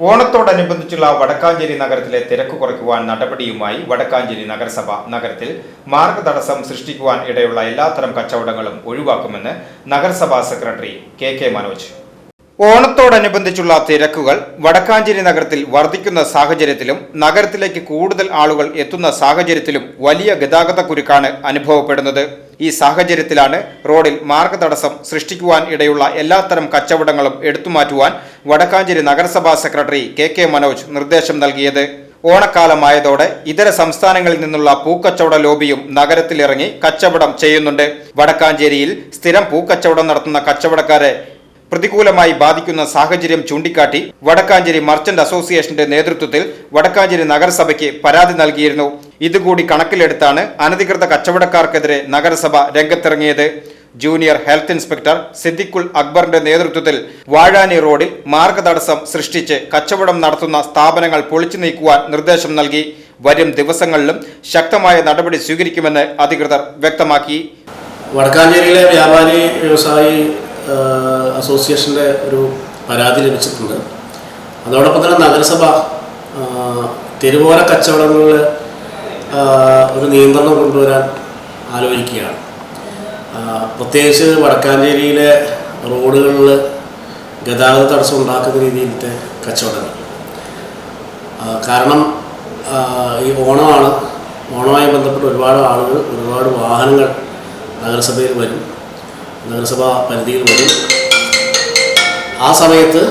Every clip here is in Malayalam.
ഓണത്തോടനുബന്ധിച്ചുള്ള വടക്കാഞ്ചേരി നഗരത്തിലെ തിരക്ക് കുറയ്ക്കുവാൻ നടപടിയുമായി വടക്കാഞ്ചേരി നഗരസഭ നഗരത്തിൽ മാർഗതടസ്സം സൃഷ്ടിക്കുവാൻ ഇടയുള്ള എല്ലാത്തരം കച്ചവടങ്ങളും ഒഴിവാക്കുമെന്ന് നഗരസഭാ സെക്രട്ടറി കെ കെ മനോജ്. ഓണത്തോടനുബന്ധിച്ചുള്ള തിരക്കുകൾ വടക്കാഞ്ചേരി നഗരത്തിൽ വർദ്ധിക്കുന്ന സാഹചര്യത്തിലും നഗരത്തിലേക്ക് കൂടുതൽ ആളുകൾ എത്തുന്ന സാഹചര്യത്തിലും വലിയ ഗതാഗത കുരുക്കാണ് അനുഭവപ്പെടുന്നത്. ഈ സാഹചര്യത്തിലാണ് റോഡിൽ മാർഗതടസ്സം സൃഷ്ടിക്കുവാൻ ഇടയുള്ള എല്ലാത്തരം കച്ചവടങ്ങളും എടുത്തുമാറ്റുവാൻ വടക്കാഞ്ചേരി നഗരസഭാ സെക്രട്ടറി കെ കെ മനോജ് നിർദ്ദേശം നൽകിയത്. ഓണക്കാലമായതോടെ ഇതര സംസ്ഥാനങ്ങളിൽ നിന്നുള്ള പൂക്കച്ചവട ലോബിയും നഗരത്തിലിറങ്ങി കച്ചവടം ചെയ്യുന്നുണ്ട്. വടക്കാഞ്ചേരിയിൽ സ്ഥിരം പൂക്കച്ചവടം നടത്തുന്ന കച്ചവടക്കാരെ പ്രതികൂലമായി ബാധിക്കുന്ന സാഹചര്യം ചൂണ്ടിക്കാട്ടി വടക്കാഞ്ചേരി മർച്ചന്റ് അസോസിയേഷന്റെ നേതൃത്വത്തിൽ വടക്കാഞ്ചേരി നഗരസഭയ്ക്ക് പരാതി നൽകിയിരുന്നു. ഇതുകൂടി കണക്കിലെടുത്താണ് അനധികൃത കച്ചവടക്കാർക്കെതിരെ നഗരസഭ രംഗത്തിറങ്ങിയത്. ജൂനിയർ ഹെൽത്ത് ഇൻസ്പെക്ടർ സിദ്ദിഖുൽ അക്ബറിന്റെ നേതൃത്വത്തിൽ വാഴാനി റോഡിൽ മാർഗതടസ്സം സൃഷ്ടിച്ച് കച്ചവടം നടത്തുന്ന സ്ഥാപനങ്ങൾ പൊളിച്ചു നീക്കുവാൻ നിർദ്ദേശം നൽകി. വരും ദിവസങ്ങളിലും ശക്തമായ നടപടി സ്വീകരിക്കുമെന്ന് അധികൃതർ വ്യക്തമാക്കി. വടക്കാഞ്ചേരിയിലെ വ്യാപാരി വ്യവസായി അസോസിയേഷന്റെ ഒരു പരാതി ലഭിച്ചിട്ടുണ്ട്. അതോടൊപ്പം തന്നെ നഗരസഭ തെരുവോര കച്ചവടങ്ങളിൽ ഒരു നിയന്ത്രണം കൊണ്ടുവരാൻ ആലോചിക്കുകയാണ്. പ്രത്യേകിച്ച് വടക്കാഞ്ചേരിയിലെ റോഡുകളിൽ ഗതാഗത തടസ്സം ഉണ്ടാക്കുന്ന രീതിയിലത്തെ കച്ചവടങ്ങൾ. കാരണം ഈ ഓണമാണ്. ഓണവുമായി ബന്ധപ്പെട്ട് ഒരുപാട് ആളുകൾ ഒരുപാട് വാഹനങ്ങൾ നഗരസഭയിൽ വരും. നഗരസഭ പരിധിയിൽ വരും. ആ സമയത്ത്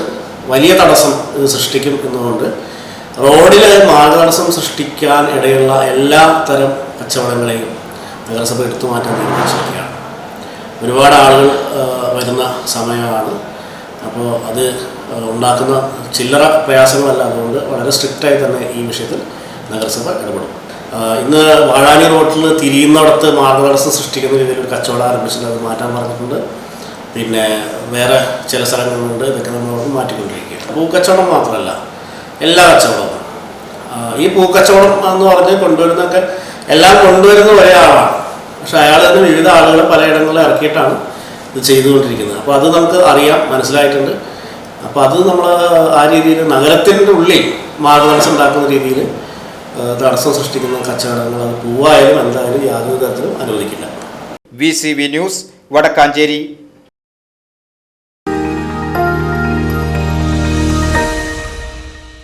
വലിയ തടസ്സം ഇത് സൃഷ്ടിക്കും എന്നുകൊണ്ട് റോഡിൽ മാർഗതടസ്സം സൃഷ്ടിക്കാൻ ഇടയുള്ള എല്ലാ തരം കച്ചവടങ്ങളെയും നഗരസഭ എടുത്തു മാറ്റാൻ തീരുമാനിച്ചിരിക്കുകയാണ്. ഒരുപാട് ആളുകൾ വരുന്ന സമയമാണ്. അപ്പോൾ അത് ഉണ്ടാക്കുന്ന ചില്ലറ പ്രയാസങ്ങളല്ല. അതുകൊണ്ട് വളരെ സ്ട്രിക്റ്റായി തന്നെ ഈ വിഷയത്തിൽ നഗരസഭ ഇടപെടും. ഇന്ന് വാഴാനി റോഡിൽ തിരിയുന്നിടത്ത് മാർഗതടസ്സം സൃഷ്ടിക്കുന്ന രീതിയിൽ ഒരു കച്ചവടം ആരംഭിച്ചിട്ടുണ്ട്. അത് മാറ്റാൻ പറഞ്ഞിട്ടുണ്ട്. പിന്നെ വേറെ ചില സ്ഥലങ്ങളുണ്ട്. ഇതൊക്കെ നമ്മൾ മാറ്റിക്കൊണ്ടിരിക്കുക പൂക്കച്ചവടം മാത്രമല്ല എല്ലാ കച്ചവടവും. ഈ പൂക്കച്ചവടം എന്ന് പറഞ്ഞ് കൊണ്ടുവരുന്നൊക്കെ എല്ലാം കൊണ്ടുവരുന്ന ഒരേ ആളാണ് പക്ഷെ അയാൾ തന്നെ വിവിധ ആളുകളെ പലയിടങ്ങളിൽ ഇറക്കിയിട്ടാണ് ഇത് ചെയ്തുകൊണ്ടിരിക്കുന്നത്. അപ്പോൾ അത് നമുക്ക് അറിയാം മനസ്സിലായിട്ടുണ്ട്. അപ്പോൾ അത് നമ്മൾ ആ രീതിയിൽ നഗരത്തിന്റെ ഉള്ളിൽ മാർഗതടസ്സം ഉണ്ടാക്കുന്ന രീതിയിൽ തടസ്സം സൃഷ്ടിക്കുന്ന കച്ചവടങ്ങൾ അത് പൂവായാലും എന്തായാലും യാതൊരു തരത്തിലും അനുവദിക്കില്ല. V C V news Vadakkanchery.